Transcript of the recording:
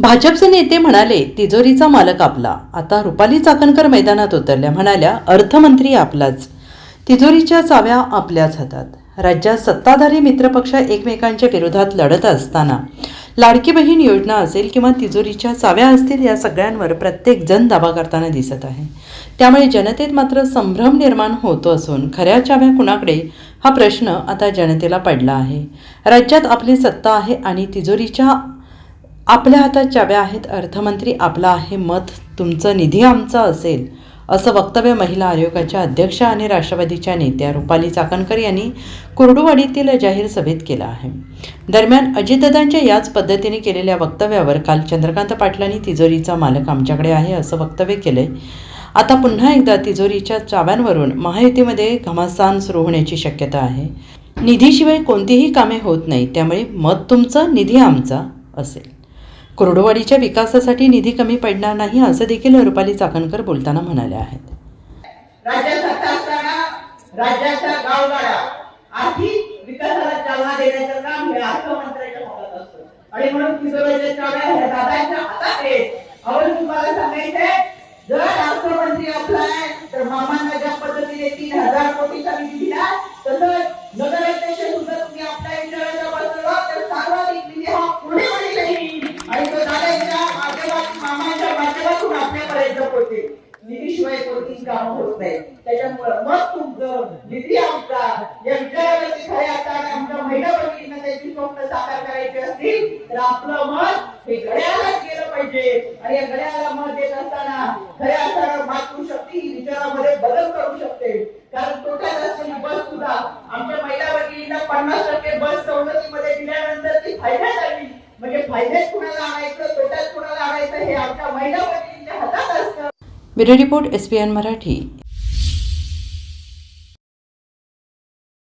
भाजपचे नेते म्हणाले तिजोरीचा मालक आपला. आता रुपाली चाकणकर मैदानात उतरल्या म्हणाल्या अर्थमंत्री आपलाच. तिजोरीच्या चाव्या आपल्याच हातात. राज्यात सत्ताधारी मित्रपक्ष एकमेकांच्या विरोधात लढत असताना लाडकी बहीण योजना असेल किंवा तिजोरीच्या चाव्या असतील या सगळ्यांवर प्रत्येक जण दावा करताना दिसत आहे. त्यामुळे जनतेत मात्र संभ्रम निर्माण होतो असून खऱ्या चाव्या कुणाकडे हा प्रश्न आता जनतेला पडला आहे. राज्यात आपली सत्ता आहे आणि तिजोरीच्या आपल्या हातात चाव्या आहेत अर्थमंत्री आपला आहे मत तुमचं निधी आमचा असेल असं वक्तव्य महिला आयोगाच्या अध्यक्ष आणि राष्ट्रवादीच्या नेत्या रुपाली चाकणकर यांनी कुर्डुवाडीतील जाहीर सभेत केलं आहे. दरम्यान अजितदादांच्या याच पद्धतीने केलेल्या वक्तव्यावर काल चंद्रकांत पाटलांनी तिजोरीचा मालक आमच्याकडे आहे असं वक्तव्य केलंय. आता पुन्हा एकदा तिजोरीच्या चाव्यांवरून महायुतीमध्ये घमासान सुरू होण्याची शक्यता आहे. निधीशिवाय कोणतीही कामे होत नाही त्यामुळे मत तुमचं निधी आमचा असेल. कुर्डुवाडीच्या विकासासाठी निधी कमी पडणार नाही असं देखील रुपाली चाकणकर बोलताना म्हणाल्या आहेत. राज्यात सत्ता असताना गावगाडा आर्थिक विकासाला चालना देण्याचं काम हे अर्थमंत्र्यांच्या हातात असतं. आणि म्हणून किशोराच्या चाव्या ह्या दादांच्या हातात आहेत. अहो तुम्हाला सांगायचंय होत नाही. त्याच्यामुळं मग तुमचं निधी आमचा या विचारावरती खऱ्या अर्थाने आमच्या महिला भगिनींना त्यांची स्वप्न साकार करायची असतील तर आपलं मत हे घड्याळात गेलं पाहिजे. आणि या घड्याळाला मत देत असताना खऱ्या अर्थानं मातृशक्ती ही विचारामध्ये बदल करू शकते. कारण तोट्यात असलेली बस सुद्धा आमच्या महिला भगिनींना पन्नास टक्के बस सवलतीमध्ये दिल्यानंतर ती फायद्यात आली. म्हणजे फायद्यात कुणाला आणायचं तोट्यात कुणाला आणायचं हे आमच्या महिला भगिनींच्या हातात असतं. Bureau report S P N Marathi.